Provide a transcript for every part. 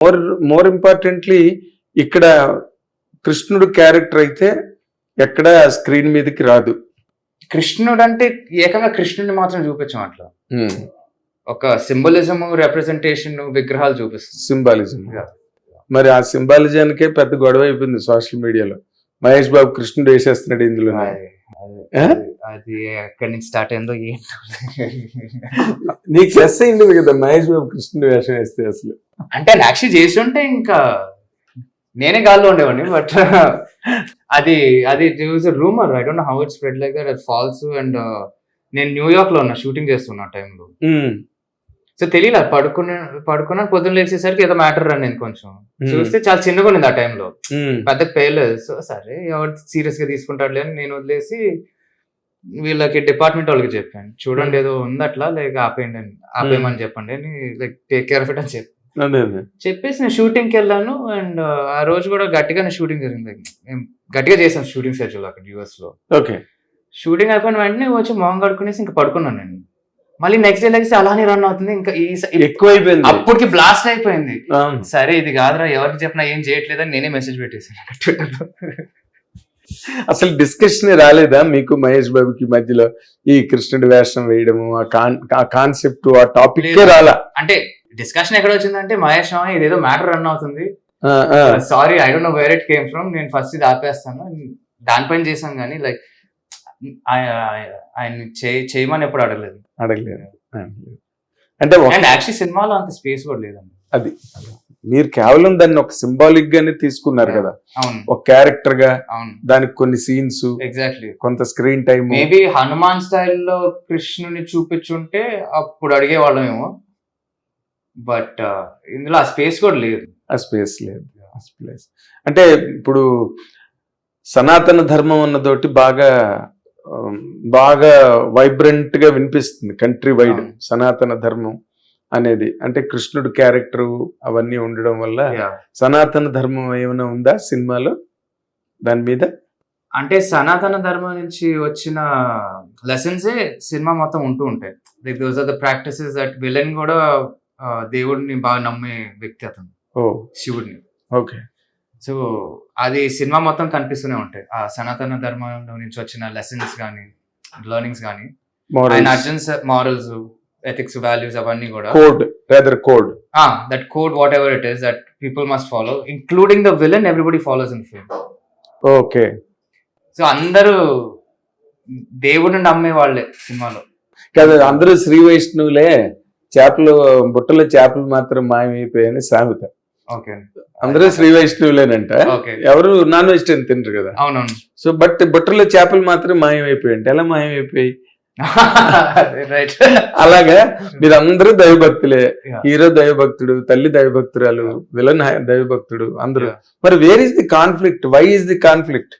More more importantly ఇక్కడ కృష్ణుడు character అయితే ఎక్కడ స్క్రీన్ మీదకి రాదు. కృష్ణుడు అంటే ఏకంగా కృష్ణుడిని మాత్రం చూపించాం అట్లా. Hmm. ఒక సింబలిజం రిప్రజెంటేషన్ విగ్రహాలు చూపిస్తుంది. సింబాలిజం. మరి ఆ సింబాలిజానికే పెద్ద గొడవ అయిపోయింది సోషల్ మీడియాలో మహేష్ బాబు కృష్ణుడు వేసేస్తున్నాడు ఇందులో అది- అది-? అది ఎక్కడి నుంచి స్టార్ట్ అయిందో ఏంటో. నీకు ప్లస్ అయింది కదా మహేష్ బాబు కృష్ణుడు వేషం వేస్తే అసలు. అంటే యాక్చువల్లీ చేసి ఉంటే ఇంకా నేనే గాల్లో ఉండేవాడిని బట్ అది అది rumour I don't how it spread like that false and నేను న్యూయార్క్లో ఉన్నా షూటింగ్ చేస్తున్నా టైంలో. సో తెలియదు పడుకునే పడుకున్నాను పొద్దున్న లేచేసరికి ఏదో మ్యాటర్ నేను కొంచెం. చూస్తే చాలా చిన్నగా ఉంది ఆ టైంలో. పెద్ద పేర్లేదు సో సరే ఎవరు సీరియస్గా తీసుకుంటాడులే అని నేను వదిలేసి వీళ్ళకి డిపార్ట్మెంట్ వాళ్ళకి చెప్పాను. చూడండి ఏదో ఉంది అట్లా లైక్ ఆపేయండి అని ఆపేయమని చెప్పండి అని like take care of it అని చెప్పి చెప్పేసి నేను షూటింగ్కి వెళ్ళాను అండ్ ఆ రోజు కూడా గట్టిగానే షూటింగ్ జరిగింది. గట్టిగా చేసాం షూటింగ్ షెడ్యూల్ అక్కడ యూఎస్లో ఓకే. షూటింగ్ అయిపోయిన వెంటనే వచ్చి మొహం కడుకునేసి ఇంకా పడుకున్నాను నేను. మళ్ళీ నెక్స్ట్ డే లెగ్స్ అలానే రన్ అవుతుంది. ఇంకా ఈ ఎక్కువైపోయింది. అప్పటికి బ్లాస్ట్ అయిపోయింది. సరే ఇది కాదురా ఎవరికి చెప్పినా ఏం చేయట్లేదని నేనే మెసేజ్ పెట్టేసాను ట్విట్టర్లో అసలు డిస్కషన్ రాలేదా మీకు మహేష్ బాబుకి మధ్యలో ఈ కృష్ణుడి వేషం వేయడము ఆ కాన్ ఆ కాన్సెప్ట్ ఆ టాపిక్. రాలా? అంటే డిస్కషన్ ఎక్కడ వచ్చిందంటే మహేష్ ఇదేదో మ్యాటర్ రన్ అవుతుంది. Sorry I don't know where it came from నేను ఫస్ట్ ఇది ఆపేస్తాను. దానిపైన చేశాం కానీ లైక్ ఆయన చేయి చేయమని ఎప్పుడు అడగలేదు. అడగలేదు. అంటే యాక్చువల్లీ సినిమాలో అంత స్పేస్ కూడా లేదండి. అది. మీరు కేవలం దాన్ని ఒక సింబాలిక్ గానే తీసుకున్నారు కదా. అవును. ఒక క్యారెక్టర్గా అవును. దానికి కొన్ని సీన్స్ ఎగ్జాక్ట్లీ కొంత స్క్రీన్ టైం మేబీ హనుమాన్ స్టైల్లో కృష్ణుని చూపించుంటే అప్పుడు అడిగేవాళ్ళమేమో. బట్ ఇందులో ఆ స్పేస్ కూడా లేదు. ఆ స్పేస్ లేదు. ఆ స్పేస్. అంటే ఇప్పుడు సనాతన ధర్మం అన్నదోటి బాగా బాగా వైబ్రెంట్గా వినిపిస్తుంది కంట్రీ వైడ్. సనాతన ధర్మం అనేది. అంటే కృష్ణుడు క్యారెక్టర్ అవన్నీ ఉండడం వల్ల. సనాతన ధర్మం ఏమైనా ఉందా సినిమాలో? దాని మీద? అంటే సనాతన ధర్మం నుంచి వచ్చిన లెసన్సే సినిమా మొత్తం ఉంటూ ఉంటాయి. Like those are the practices that villain కూడా దేవుడిని బాగా నమ్మే వ్యక్తి అతను. ఓ. శివుడిని. ఓకే. సో అది సినిమా మొత్తం కనిపిస్తూనే ఉంటాయి. ఆ సనాతన ధర్మంలో నుంచి వచ్చిన లెసన్స్ కానీ లెర్నింగ్స్ కానీ ఆయన అర్జున్ మారల్స్ ఎథిక్స్ వాల్యూస్ అవన్నీ కూడా code rather code that code whatever it is that people must follow including the villain everybody follows in film okay so అందరూ దేవుడిని నమ్మే వాళ్ళే సినిమాలో. కదా అందరూ శ్రీ వైష్ణవులే చేపలు బుట్టలో చేపలు మాత్రం మాయమైపోయాయని సామెత. అందరూ శ్రీ వైష్ణవులేనంట. ఎవరు నాన్ వెజిటేరియన్ తినరు కదా. అవునవును. సో బట్ బుట్టలో చేపలు మాత్రం మాయమైపోయాయి ఎలా మాయమైపోయాయి? రైట్ అలాగా మీరు అందరూ దైవభక్తులే. హీరో దైవభక్తుడు తల్లి దైవభక్తురాలు. విలన్ దైవభక్తుడు అందరూ. మరి where is the conflict why is the conflict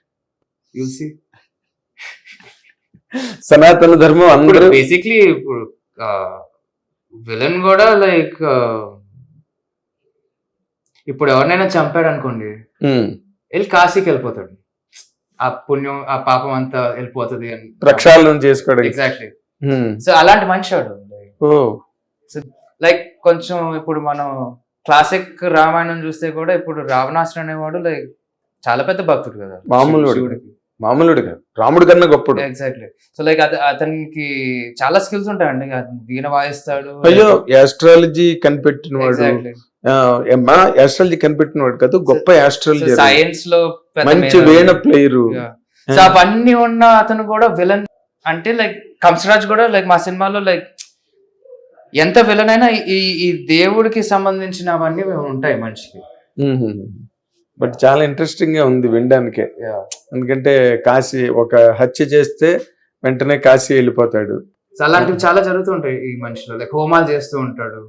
సనాతన ధర్మం అందరూ బేసిక్లీ ఇప్పుడు విలన్ కూడా లైక్ ఇప్పుడు ఎవరినైనా చంపాడు అనుకోండి వెళ్ళి కాశీకి వెళ్ళిపోతాడు. ఆ పుణ్యం ఆ పాపం అంతా వెళ్ళిపోతుంది అని. ప్రక్షాళన చేసుకోవడానికి. ఎగ్జాక్ట్లీ సో అలాంటి మనిషి వాడు ఓ. లైక్ కొంచెం ఇప్పుడు మనం క్లాసిక్ రామాయణం చూస్తే కూడా ఇప్పుడు రావణాసుడు అనేవాడు లైక్ చాలా పెద్ద భక్తుడు కదా. మామూలు మామూలుడు కాదు. రాముడు కన్నా గొప్పడు. ఎగ్జాక్ట్లీ సో లైక్ అతనికి చాలా స్కిల్స్ ఉంటాయండి. వీణ వాయిస్తాడు. అయ్యో యాస్ట్రాలజీ కనిపెట్టిన వాడు యాస్ట్రాలజీ కనిపెట్టిన వాడు కాదు. గొప్ప యాస్ట్రాలజీ సైన్స్లో పెద్ద మంచి. వీణ ప్లేయరు. సో అవన్నీ ఉన్న అతను కూడా విలన్ అంటే లైక్ కంసరాజ్ కూడా లైక్ మా సినిమాలో లైక్ ఎంత విలన్ అయినా ఈ ఈ దేవుడికి సంబంధించినవన్నీ ఉంటాయి మనిషికి. బట్ చాలా ఇంట్రెస్టింగ్గా ఉంది వినడానికే. ఎందుకంటే కాశీ ఒక హత్య చేస్తే వెంటనే కాశీ వెళ్ళిపోతాడు. అలాంటివి చాలా జరుగుతూ ఉంటాయి ఈ మనిషిలో. లైక్ హోమాలు చేస్తూ ఉంటాడు.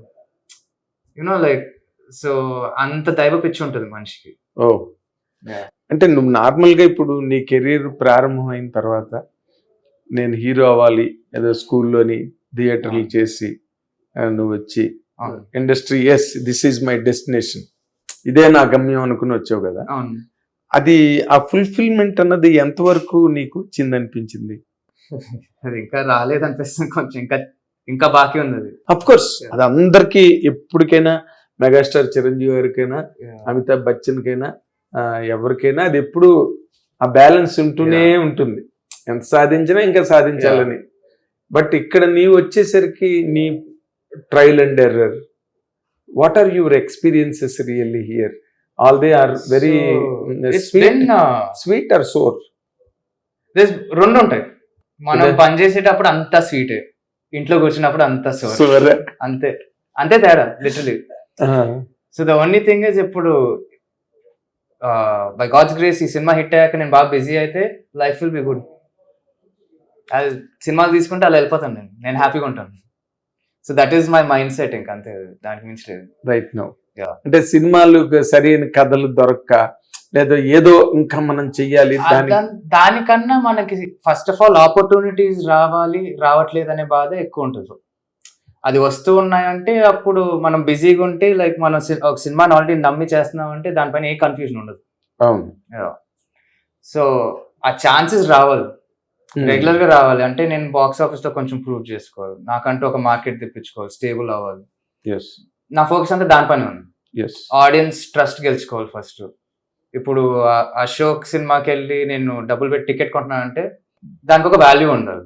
యునో లైక్ సో అంత దైవ పిచ్చి ఉంటుంది మనిషికి. ఓ. అంటే నువ్వు నార్మల్గా ఇప్పుడు నీ కెరీర్ ప్రారంభం అయిన తర్వాత నేను హీరో అవ్వాలి ఏదో స్కూల్లోని థియేటర్లు చేసి నువ్వు వచ్చి industry as this is my destination ఇదే నా గమ్యం అనుకుని వచ్చావు కదా. అది ఆ ఫుల్ఫిల్మెంట్ అన్నది ఎంతవరకు నీకు వచ్చింది అనిపించింది అది ఇంకా రాలేదు అనిపిస్తుంది కొంచెం. ఇంకా ఇంకా బాకీ ఉంది అఫ్ కోర్స్ అది అందరికి ఎప్పటికైనా మెగాస్టార్ చిరంజీవి గారికైనా అమితాబ్ బచ్చన్ కైనా ఎవరికైనా అది ఎప్పుడు ఆ బ్యాలెన్స్ ఉంటూనే ఉంటుంది. ఎంత సాధించినా ఇంకా సాధించాలని. బట్ ఇక్కడ నీవు వచ్చేసరికి నీ trial and error what are your experiences really here all they are very sweet sweet or sour రెండు ఉంటాయి. మనం. పని చేసేటప్పుడు అంతా స్వీట్ ఇంట్లో కూర్చున్నప్పుడు అంతా సోర్ అంతే. అంతే తేడా literally so the only thing is ఇప్పుడు బై గాడ్స్ గ్రేస్ ఈ సినిమా హిట్ అయ్యాక నేను బాగా బిజీ అయితే లైఫ్ విల్ బి గుడ్ అది సినిమాలు తీసుకుంటే అలా వెళ్ళిపోతాను నేను. నేను హ్యాపీగా ఉంటాను. So that is my mindset ఇంక అంతే. దానికి మించి లేదు. Right no. అంటే సినిమాలు సరైన కథలు దొరక్క లేదా ఏదో ఇంకా మనం చెయ్యాలి దానికన్నా మనకి ఫస్ట్ ఆఫ్ ఆల్ ఆపర్చునిటీస్ రావాలి రావట్లేదు అనే బాధ ఎక్కువ ఉంటుంది. అది వస్తూ ఉన్నాయంటే అప్పుడు మనం బిజీగా ఉంటే లైక్ మనం ఒక సినిమాని ఆల్రెడీ నమ్మి చేస్తున్నాం అంటే దానిపైన ఏ కన్ఫ్యూజన్ ఉండదు. అవును. సో ఆ ఛాన్సెస్ రావాలి. రెగ్యులర్గా రావాలి. అంటే నేను బాక్స్ ఆఫీస్లో కొంచెం ప్రూవ్ చేసుకోవాలి. నాకంటూ ఒక మార్కెట్ తెప్పించుకోవాలి. స్టేబుల్ అవ్వాలి. నా ఫోకస్ అంతా దానిపైన ఉంది. ఆడియన్స్ ట్రస్ట్ గెలుచుకోవాలి ఫస్ట్ ఇప్పుడు అశోక్ సినిమాకి వెళ్ళి నేను డబ్బులు పెట్టి టికెట్ కొంటున్నానంటే దానికి ఒక వాల్యూ ఉండాలి.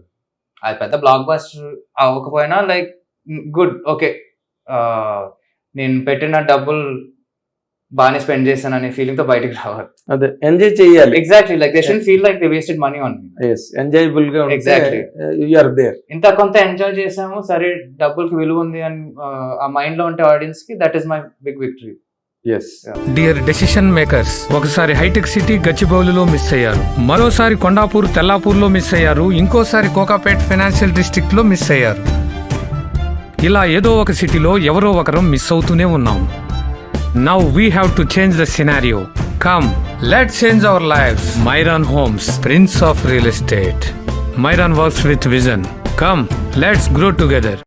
అది పెద్ద బ్లాక్ బస్టర్ అవ్వకపోయినా లైక్ గుడ్ ఓకే నేను పెట్టిన డబ్బులు బాగానే స్పెండ్ చేశాను అనే ఫీలింగ్తో బయటికి రావాలి. అదే ఎంజాయ్ చేయాలి. Exactly like they should feel like they wasted money on me as ఎంజాయబుల్గా ఉంటే Exactly. యు ఆర్ దేర్ ఇంత కొంత ఎంజాయ్ చేసాము సరే డబ్బులకి విలువ ఉంది అని ఆ, ఆ మైండ్లో ఉంటే ఆడియన్స్కి that is my big victory as dear decision makers ఒకసారి హైటెక్ సిటీ గచ్చిబౌలిలో మిస్ అయ్యారు. మరోసారి కొండాపూర్ తెల్లాపూర్లో మిస్ అయ్యారు. ఇంకోసారి కోకాపేట్ ఫైనాన్షియల్ డిస్ట్రిక్ట్లో మిస్ అయ్యారు. ఇలా ఏదో ఒక సిటీలో ఎవరో ఒకరం మిస్ అవుతూనే ఉన్నాం. Now we have to change the scenario. Come, let's change our lives. Myron Holmes, Prince of Real Estate. Myron works with Vision. Come, let's grow together.